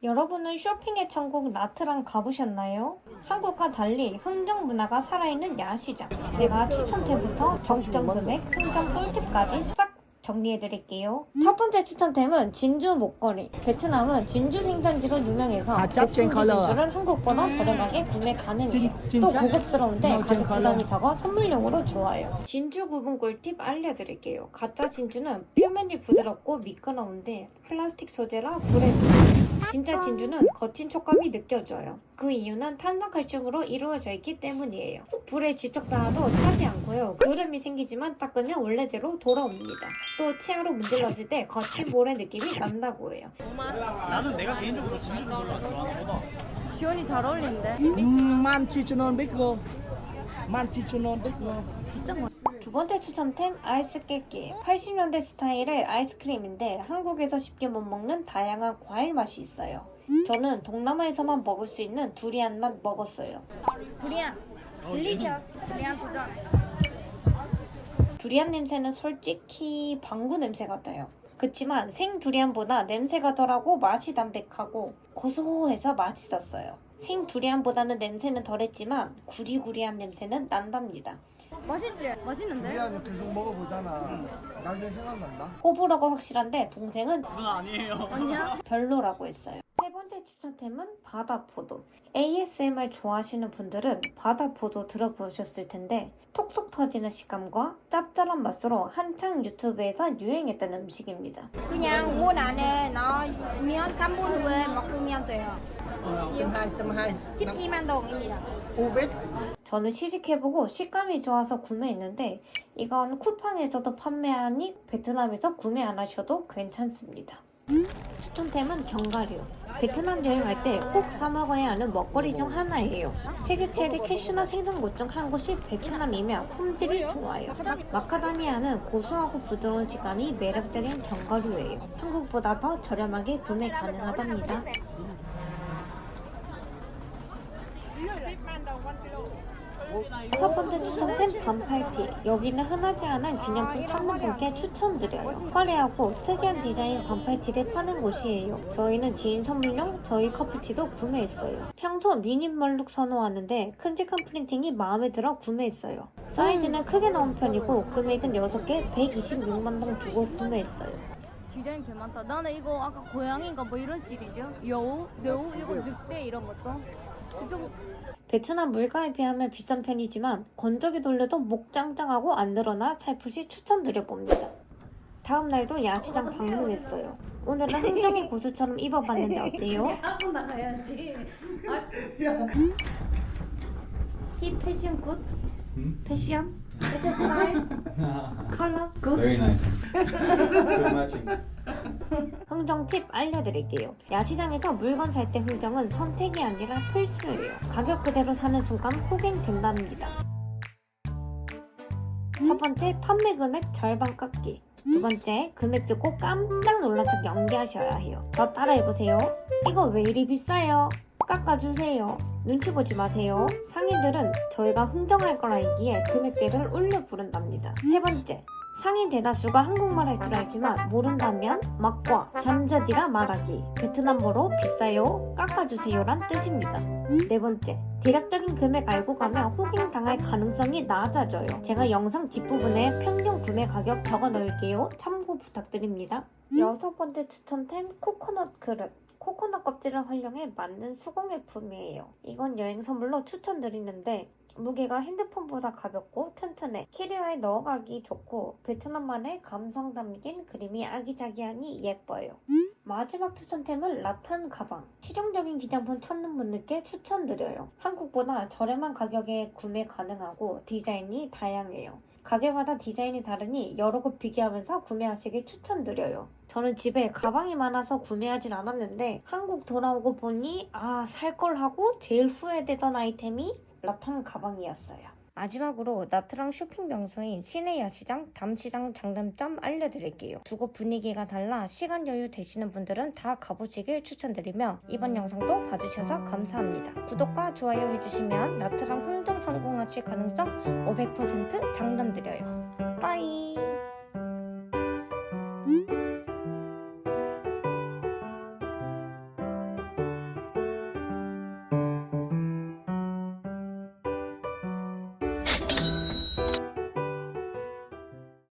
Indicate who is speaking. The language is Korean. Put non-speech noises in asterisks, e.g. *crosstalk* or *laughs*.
Speaker 1: 여러분은 쇼핑의 천국 나트랑 가보셨나요? 한국과 달리 흥정 문화가 살아있는 야시장. 제가 추천 템부터 적정 금액, 흥정 꿀팁까지 싹 정리해드릴게요. 첫 번째 추천템은 진주 목걸이. 베트남은 진주 생산지로 유명해서
Speaker 2: 아, 짭짤 컬러.
Speaker 1: 진주를 한국보다 저렴하게 구매 가능해요.
Speaker 2: 진-
Speaker 1: 또
Speaker 2: 진짜?
Speaker 1: 고급스러운데
Speaker 2: 아,
Speaker 1: 가격
Speaker 2: 컬러.
Speaker 1: 부담이 적어 선물용으로 좋아요. 진주 구분 꿀팁 알려드릴게요. 가짜 진주는 표면이 부드럽고 미끄러운데 플라스틱 소재라 불에 진짜 진주는 거친 촉감이 느껴져요. 그 이유는 탄산칼슘으로 이루어져 있기 때문이에요. 불에 직접 닿아도 타지 않고요. 그름이 생기지만 닦으면 원래대로 돌아옵니다. 또 치아로 문질렀을 때 거친 볼의 느낌이 난다고 해요.
Speaker 3: 나는 내가 개인적으로 진주를 별로 좋아하는.
Speaker 1: 지원이 잘 어울리는데?
Speaker 2: 만 치천 원 빅고 만 치천 원 빅고
Speaker 1: 비싼 거. 두 번째 추천템 아이스 깨끼 80년대 스타일의 아이스크림인데 한국에서 쉽게 못 먹는 다양한 과일 맛이 있어요. 저는 동남아에서만 먹을 수 있는 두리안 맛 먹었어요.
Speaker 4: 두리안 딜리셔스 두리안 도전
Speaker 1: 두리안 냄새는 솔직히 방구 냄새 같아요. 그치만 생 두리안보다 냄새가 덜하고 맛이 담백하고 고소해서 맛있었어요. 생 두리안보다는 냄새는 덜했지만 구리구리한 냄새는 난답니다.
Speaker 4: 맛있지? 맛있는데?
Speaker 2: 우리한테 계속 먹어보잖아 나중에 생각난다
Speaker 1: 호불호가 확실한데 동생은
Speaker 3: 그건 아니에요.
Speaker 4: 아니야?
Speaker 1: 별로라고 했어요. 세 번째 추천템은 바다포도. ASMR 좋아하시는 분들은 바다포도 들어보셨을 텐데 톡톡 터지는 식감과 짭짤한 맛으로 한창 유튜브에서 유행했던 음식입니다.
Speaker 4: 그냥 원 안에 넣으면 3분 후에 먹으면 돼요
Speaker 2: 하이
Speaker 4: 12만 동입니다
Speaker 2: 오백
Speaker 1: 저는 시식해보고 식감이 좋아서 구매했는데 이건 쿠팡에서도 판매하니 베트남에서 구매 안 하셔도 괜찮습니다. 추천템은 견과류. 베트남 여행할 때 꼭 사 먹어야 하는 먹거리 중 하나예요. 세계 최대 캐슈넛 생산국 중 한 곳이 베트남이며 품질이 좋아요. 마카다미아는 고소하고 부드러운 식감이 매력적인 견과류예요. 한국보다 더 저렴하게 구매 가능하답니다. 첫 번째 추천템 반팔티. 여기는 흔하지 않은 기념품 찾는 분께 추천드려요. 화려하고 특이한 디자인 반팔티를 파는 곳이에요. 저희는 지인 선물용 저희 커플티도 구매했어요. 평소 미니멀룩 선호하는데 큼직한 프린팅이 마음에 들어 구매했어요. 사이즈는 크게 나온 편이고 금액은 6개 126만 동 주고 구매했어요.
Speaker 4: 디자인 개 많다 나는 이거 아까 고양이인가 뭐 이런 시리즈 여우? 여우? 이거 늑대 이런 것도 좀
Speaker 1: 베트남 물가에 비하면 비싼 편이지만 건조기 돌려도 목 짱짱하고 안 늘어나 살풋이 추천드려봅니다. 다음 날도 야시장 방문했어요. 오늘은 흥정의 고수처럼 입어봤는데 어때요? *laughs* 힙 패션 굿? 패션? 패션 스타일? *laughs* 컬러? 굿?
Speaker 5: Very nice. *laughs* Good matching.
Speaker 1: 흥정 팁 알려드릴게요. 야시장에서 물건 살 때 흥정은 선택이 아니라 필수예요. 가격 그대로 사는 순간 호갱된답니다. 첫 번째, 판매 금액 절반 깎기. 두 번째, 금액 듣고 깜짝 놀란 척 연기하셔야 해요. 저 따라해보세요. 이거 왜 이리 비싸요? 깎아주세요. 눈치 보지 마세요. 상인들은 저희가 흥정할 거라이기에 금액대를 올려 부른답니다. 세 번째, 상인 대다수가 한국말 할 줄 알지만 모른다면 막과 잠자디라 말하기. 베트남어로 비싸요 깎아주세요란 뜻입니다. 네 번째 대략적인 금액 알고 가면 호갱 당할 가능성이 낮아져요. 제가 영상 뒷부분에 평균 구매 가격 적어 넣을게요. 참고 부탁드립니다. 여섯 번째 추천템 코코넛 그릇. 코코넛 껍질을 활용해 만든 수공예품이에요. 이건 여행 선물로 추천드리는데 무게가 핸드폰보다 가볍고 튼튼해 캐리어에 넣어가기 좋고 베트남만의 감성 담긴 그림이 아기자기하니 예뻐요. 마지막 추천템은 라탄 가방. 실용적인 기념품 찾는 분들께 추천드려요. 한국보다 저렴한 가격에 구매 가능하고 디자인이 다양해요. 가게마다 디자인이 다르니 여러 곳 비교하면서 구매하시길 추천드려요. 저는 집에 가방이 많아서 구매하진 않았는데 한국 돌아오고 보니 아 살 걸 하고 제일 후회되던 아이템이 라탄 가방이었어요. 마지막으로 나트랑 쇼핑 명소인 시내 야시장, 담시장 장단점 알려드릴게요. 두 곳 분위기가 달라 시간 여유 되시는 분들은 다 가보시길 추천드리며 이번 영상도 봐주셔서 감사합니다. 구독과 좋아요 해주시면 나트랑 흥정 성공하실 가능성 500% 장담드려요. 빠이!